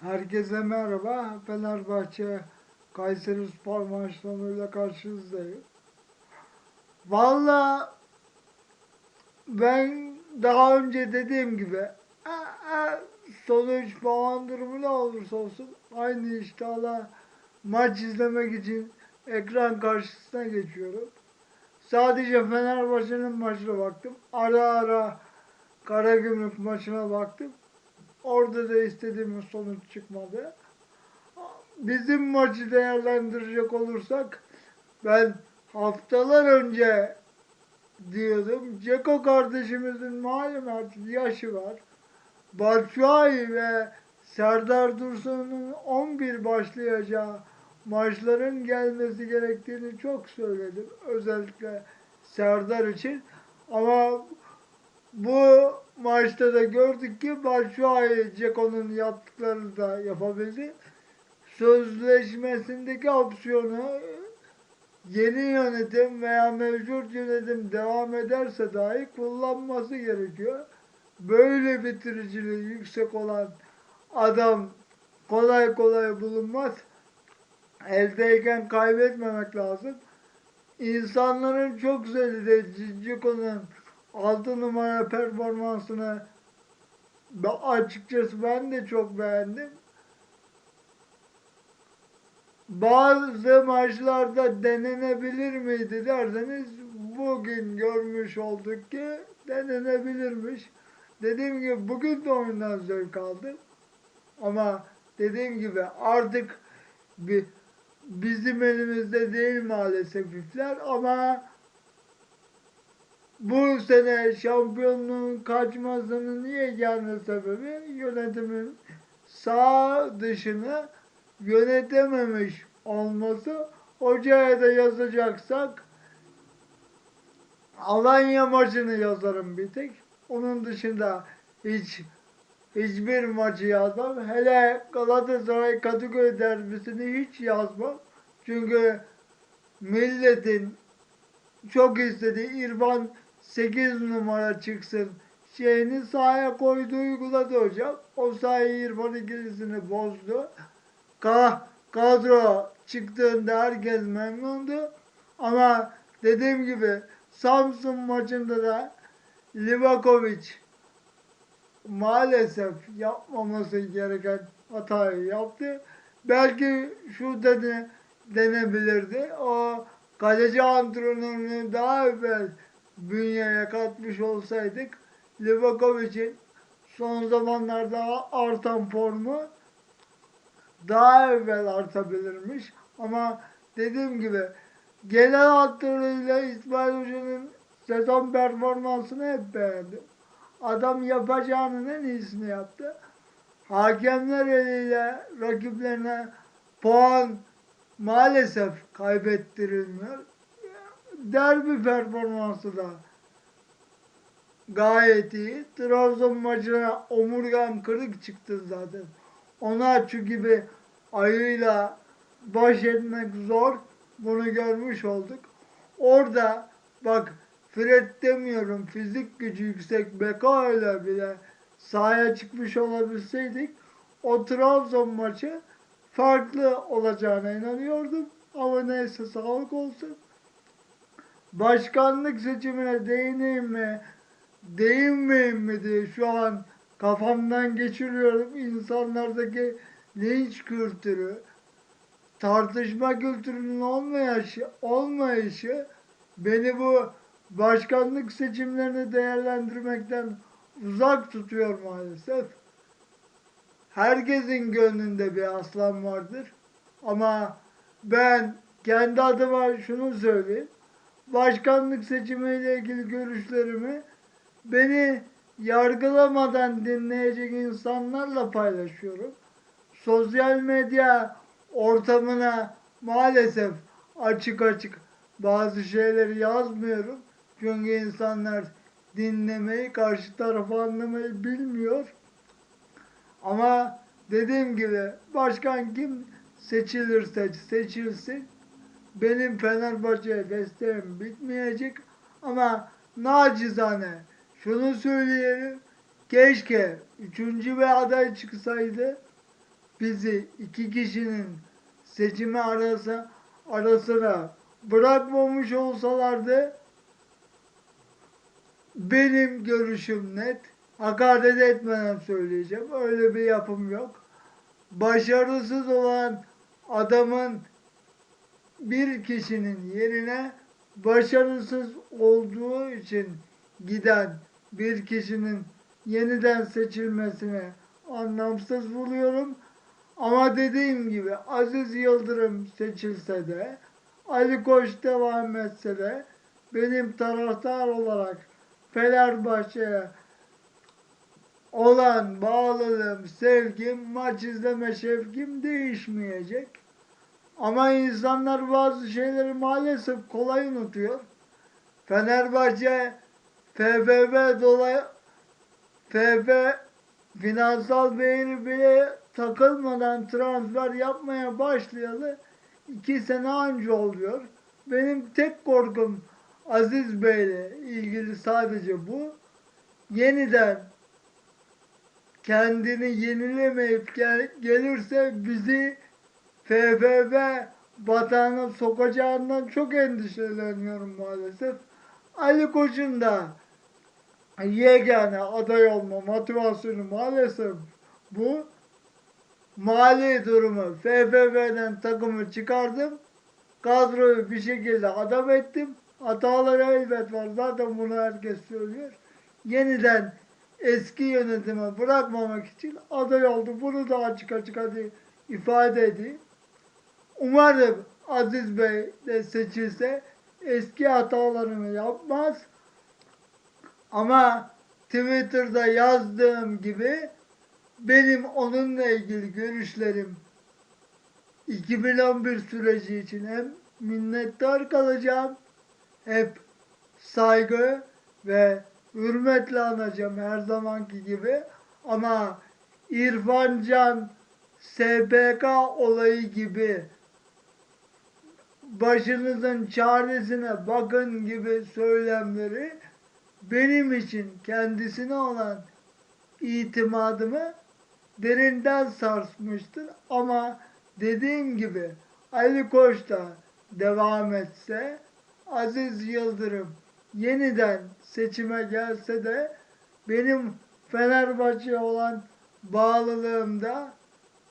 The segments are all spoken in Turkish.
Herkese merhaba. Fenerbahçe Kayseri Spor maçlarıyla karşınızdayım. Valla ben daha önce dediğim gibi e, e, sonuç puan durumu ne olursa olsun aynı iştahla maç izlemek için ekran karşısına geçiyorum. Sadece Fenerbahçe'nin maçına baktım. Ara ara Karagümrük maçına baktım. Orada da istediğimiz sonuç çıkmadı. Bizim maçı değerlendirecek olursak ben haftalar önce diyordum. Ceko kardeşimizin malum artık yaşı var. Batshuayi ve Serdar Dursun'un 11 başlayacağı maçların gelmesi gerektiğini çok söyledim. Özellikle Serdar için. Ama bu maçta da gördük ki Batshuayi Ceko'nun yaptıklarını da yapabildi. Sözleşmesindeki opsiyonu yeni yönetim veya mevcut yönetim devam ederse dahi kullanması gerekiyor. Böyle bitiriciliği yüksek olan adam kolay kolay bulunmaz. Eldeyken kaybetmemek lazım. İnsanların çok söylediği Cico'nun 6 numara performansını açıkçası ben de çok beğendim. Bazı maçlarda denenebilir miydi derseniz bugün görmüş olduk ki denenebilirmiş. Dediğim gibi bugün de oyundan zevk aldım. Ama dediğim gibi artık bir, bizim elimizde değil maalesef ipler ama bu sene şampiyonluğun kaçmasının yegane sebebi yönetimin sağ dışını yönetememiş olması. Hocaya da yazacaksak Alanya maçını yazarım bir tek. Onun dışında hiç hiçbir maçı yazmam. Hele Galatasaray Kadıköy derbisini hiç yazmam. Çünkü milletin çok istediği İrfan 8 numara çıksın şeyini sahaya koydu uyguladı hocam. O sayı İrfan ikilisini bozdu. Ka kadro çıktığında herkes memnundu. Ama dediğim gibi Samsun maçında da Livakovic maalesef yapmaması gereken hatayı yaptı. Belki şu dedi denebilirdi. O kaleci antrenörünü daha evvel bünyeye katmış olsaydık Livakovic'in son zamanlarda artan formu daha evvel artabilirmiş. Ama dediğim gibi genel hatlarıyla İsmail Hoca'nın sezon performansını hep beğendim. Adam yapacağının en iyisini yaptı. Hakemler eliyle rakiplerine puan maalesef kaybettirilmiyor. Derbi performansı da gayet iyi. Trabzon maçına omurgam kırık çıktı zaten. Onaçu gibi ayıyla baş etmek zor. Bunu görmüş olduk. Orada bak Fred demiyorum fizik gücü yüksek Beka ile bile sahaya çıkmış olabilseydik o Trabzon maçı farklı olacağına inanıyordum. Ama neyse sağlık olsun. Başkanlık seçimine değineyim mi, değinmeyeyim mi diye şu an kafamdan geçiriyorum. İnsanlardaki linç kültürü, tartışma kültürünün olmayışı, olmayışı beni bu başkanlık seçimlerini değerlendirmekten uzak tutuyor maalesef. Herkesin gönlünde bir aslan vardır. Ama ben kendi adıma şunu söyleyeyim. Başkanlık seçimiyle ilgili görüşlerimi beni yargılamadan dinleyecek insanlarla paylaşıyorum. Sosyal medya ortamına maalesef açık açık bazı şeyleri yazmıyorum. Çünkü insanlar dinlemeyi, karşı tarafı anlamayı bilmiyor. Ama dediğim gibi başkan kim seçilirse seçilsin benim Fenerbahçe'ye desteğim bitmeyecek ama nacizane şunu söyleyelim keşke üçüncü bir aday çıksaydı bizi iki kişinin seçimi arası arasına bırakmamış olsalardı benim görüşüm net. Hakaret etmeden söyleyeceğim. Öyle bir yapım yok. Başarısız olan adamın bir kişinin yerine başarısız olduğu için giden bir kişinin yeniden seçilmesine anlamsız buluyorum. Ama dediğim gibi Aziz Yıldırım seçilse de Ali Koç devam etse de benim taraftar olarak Fenerbahçe'ye olan bağlılığım, sevgim, maç izleme şevkim değişmeyecek. Ama insanlar bazı şeyleri maalesef kolay unutuyor. Fenerbahçe FFB dolayı FF finansal değeri bile takılmadan transfer yapmaya başlayalı iki sene anca oluyor. Benim tek korkum Aziz Bey'le ilgili sadece bu. Yeniden kendini yenilemeyip gel- gelirse bizi FFB batağına sokacağından çok endişeleniyorum maalesef. Ali Koç'un da yegane aday olma motivasyonu maalesef bu. Mali durumu FFB'den takımı çıkardım. Kadroyu bir şekilde adam ettim. Hataları elbet var. Zaten bunu herkes söylüyor. Yeniden eski yönetime bırakmamak için aday oldu. Bunu da açık açık hadi ifade edeyim. Umarım Aziz Bey de seçilse eski hatalarını yapmaz. Ama Twitter'da yazdığım gibi benim onunla ilgili görüşlerim 2011 süreci için hem minnettar kalacağım hep saygı ve hürmetle anacağım her zamanki gibi ama İrfan Can SBK olayı gibi başınızın çaresine bakın gibi söylemleri benim için kendisine olan itimadımı derinden sarsmıştır. Ama dediğim gibi Ali Koç da devam etse, Aziz Yıldırım yeniden seçime gelse de benim Fenerbahçe'ye olan bağlılığımda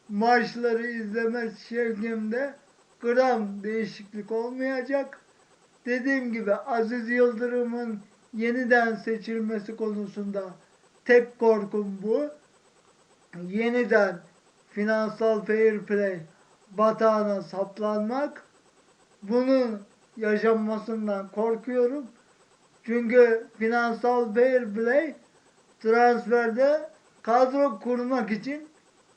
maçları izleme şevkimde gram değişiklik olmayacak. Dediğim gibi Aziz Yıldırım'ın yeniden seçilmesi konusunda tek korkum bu. Yeniden finansal fair play batağına saplanmak. Bunun yaşanmasından korkuyorum. Çünkü finansal fair play transferde kadro kurmak için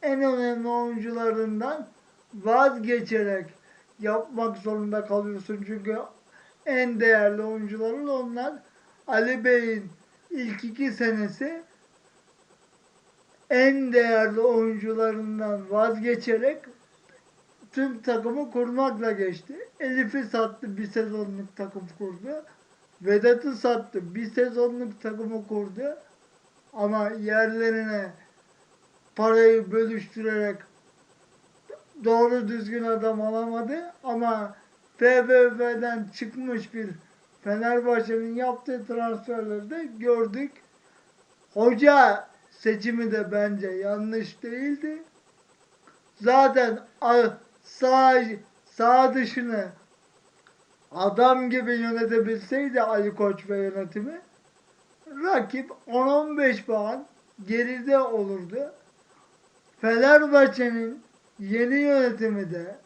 en önemli oyuncularından vazgeçerek yapmak zorunda kalıyorsun. Çünkü en değerli oyuncuların onlar. Ali Bey'in ilk iki senesi en değerli oyuncularından vazgeçerek tüm takımı kurmakla geçti. Elif'i sattı bir sezonluk takım kurdu. Vedat'ı sattı bir sezonluk takımı kurdu. Ama yerlerine parayı bölüştürerek doğru düzgün adam alamadı. Ama FBF'den çıkmış bir Fenerbahçe'nin yaptığı transferleri de gördük. Hoca seçimi de bence yanlış değildi. Zaten sağ, sağ dışını adam gibi yönetebilseydi Ali Koç ve yönetimi rakip 10-15 puan geride olurdu. Fenerbahçe'nin yeni yönetimi de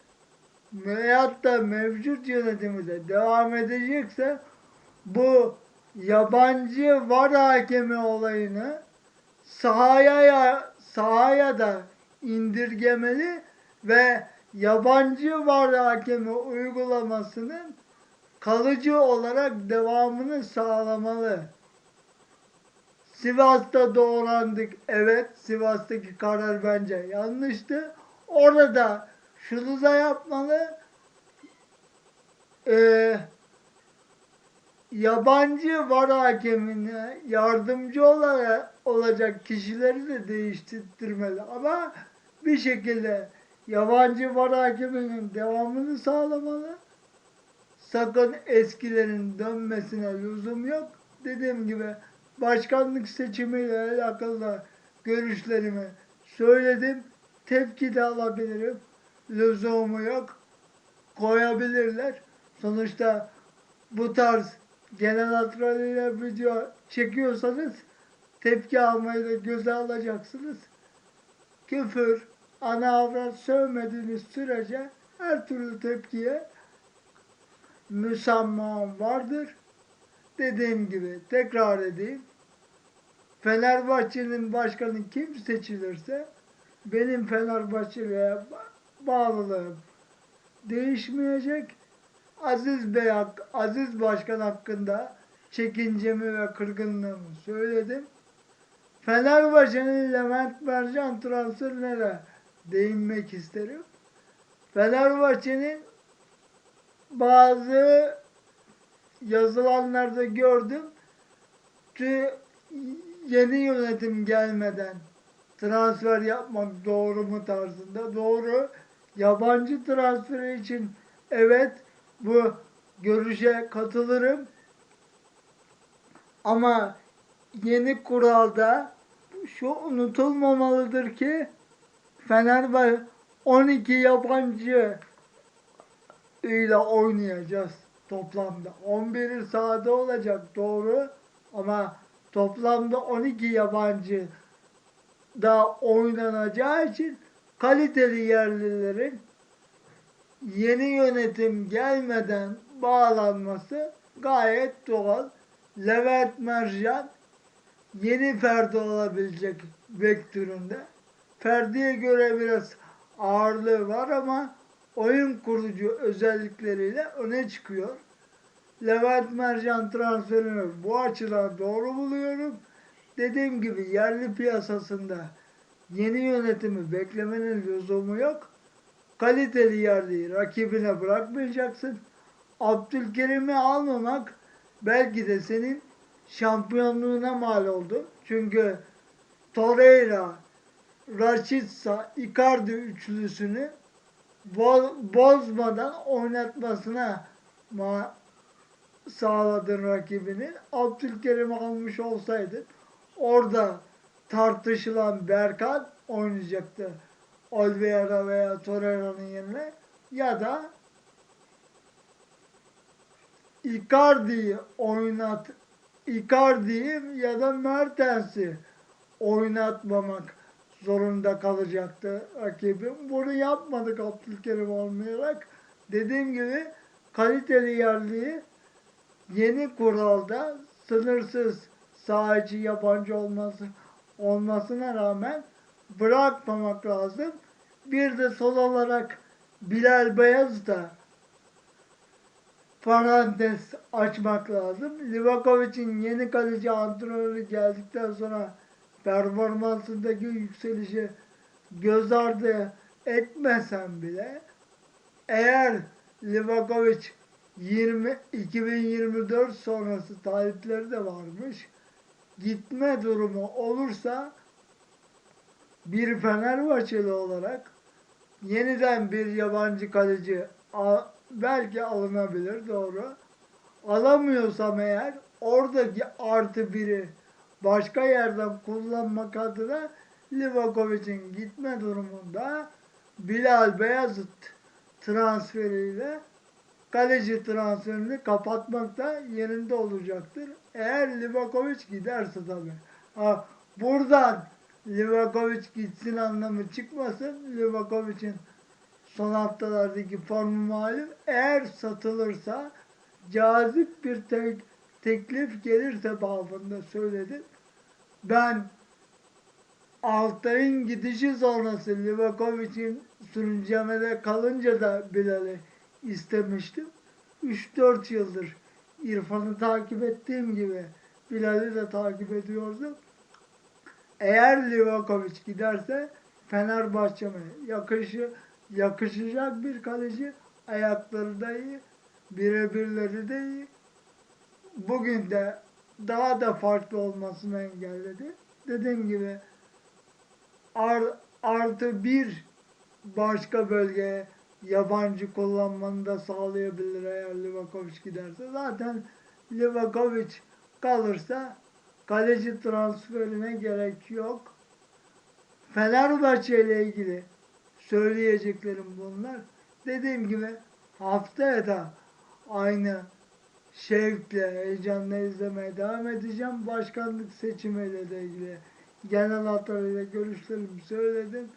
veyahut da mevcut yönetimi de devam edecekse bu yabancı var hakemi olayını sahaya sahaya da indirgemeli ve yabancı var hakemi uygulamasının kalıcı olarak devamını sağlamalı. Sivas'ta doğrandık. Evet, Sivas'taki karar bence yanlıştı. Orada şunu da yapmalı. Ee, yabancı var hakemine yardımcı olarak olacak kişileri de değiştirmeli. Ama bir şekilde yabancı var hakeminin devamını sağlamalı. Sakın eskilerin dönmesine lüzum yok. Dediğim gibi başkanlık seçimiyle alakalı görüşlerimi söyledim. Tepki de alabilirim. Lüzumu yok. Koyabilirler. Sonuçta bu tarz genel hatlarıyla video çekiyorsanız tepki almayı da göze alacaksınız. Küfür, ana avrat sövmediğiniz sürece her türlü tepkiye müsamma vardır. Dediğim gibi tekrar edeyim. Fenerbahçe'nin başkanı kim seçilirse benim Fenerbahçe'ye ba- bağlılığım değişmeyecek. Aziz Bey, Aziz Başkan hakkında çekincemi ve kırgınlığımı söyledim. Fenerbahçe'nin Levent Mercan transferine değinmek isterim. Fenerbahçe'nin bazı yazılanlarda gördüm yeni yönetim gelmeden transfer yapmak doğru mu tarzında. Doğru. Yabancı transferi için evet bu görüşe katılırım. Ama yeni kuralda şu unutulmamalıdır ki Fenerbahçe 12 yabancı ile oynayacağız toplamda. 11 sahada olacak doğru ama toplamda 12 yabancı da oynanacağı için kaliteli yerlilerin yeni yönetim gelmeden bağlanması gayet doğal. Levent Mercan yeni Ferdi olabilecek vektöründe. Ferdi'ye göre biraz ağırlığı var ama oyun kurucu özellikleriyle öne çıkıyor. Levent Mercan transferini bu açıdan doğru buluyorum. Dediğim gibi yerli piyasasında yeni yönetimi beklemenin lüzumu yok. Kaliteli yerliyi rakibine bırakmayacaksın. Abdülkerim'i almamak belki de senin şampiyonluğuna mal oldu. Çünkü Torreira, Rashica, Icardi üçlüsünü bo- bozmadan oynatmasına ma- sağladın rakibinin. Abdülkerim almış olsaydın orada tartışılan Berkan oynayacaktı. Oliveira veya Torreira'nın yerine ya da Icardi'yi oynat Icardi'yi ya da Mertens'i oynatmamak zorunda kalacaktı rakibim. Bunu yapmadık Abdülkerim olmayarak. Dediğim gibi kaliteli yerliyi yeni kuralda sınırsız sahici yabancı olması olmasına rağmen bırakmamak lazım. Bir de son olarak Bilal Beyaz da parantez açmak lazım. Livakovic'in yeni kaleci antrenörü geldikten sonra performansındaki yükselişi göz ardı etmesem bile eğer Livakovic 20 2024 sonrası talipleri de varmış. Gitme durumu olursa bir Fenerbahçeli olarak yeniden bir yabancı kaleci al- belki alınabilir doğru. Alamıyorsam eğer oradaki artı biri başka yerden kullanmak adına Livakovic'in gitme durumunda Bilal Beyazıt transferiyle kaleci transferini kapatmak da yerinde olacaktır. Eğer Livakovic giderse tabii. Ha, buradan Livakovic gitsin anlamı çıkmasın. Livakovic'in son haftalardaki formu malum. Eğer satılırsa cazip bir tek, teklif gelirse babında söyledim. Ben Altay'ın gidişi sonrası Livakovic'in sürüncemede kalınca da Bilal'i istemiştim. 3-4 yıldır İrfan'ı takip ettiğim gibi Bilal'i de takip ediyordum. Eğer Livakovic giderse Fenerbahçe'me yakışı, yakışacak bir kaleci. Ayakları da iyi, birebirleri de iyi. Bugün de daha da farklı olmasını engelledi. Dediğim gibi ar- artı bir başka bölgeye yabancı kullanmanı da sağlayabilir eğer Livakovic giderse. Zaten Livakovic kalırsa kaleci transferine gerek yok. Fenerbahçe ile ilgili söyleyeceklerim bunlar. Dediğim gibi haftaya da aynı şevkle, heyecanla izlemeye devam edeceğim. Başkanlık seçimiyle de ilgili genel hatlarıyla görüşlerimi söyledim.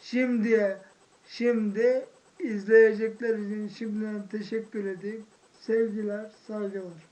Şimdiye, şimdi izleyecekler için şimdiden teşekkür edeyim. Sevgiler, saygılar.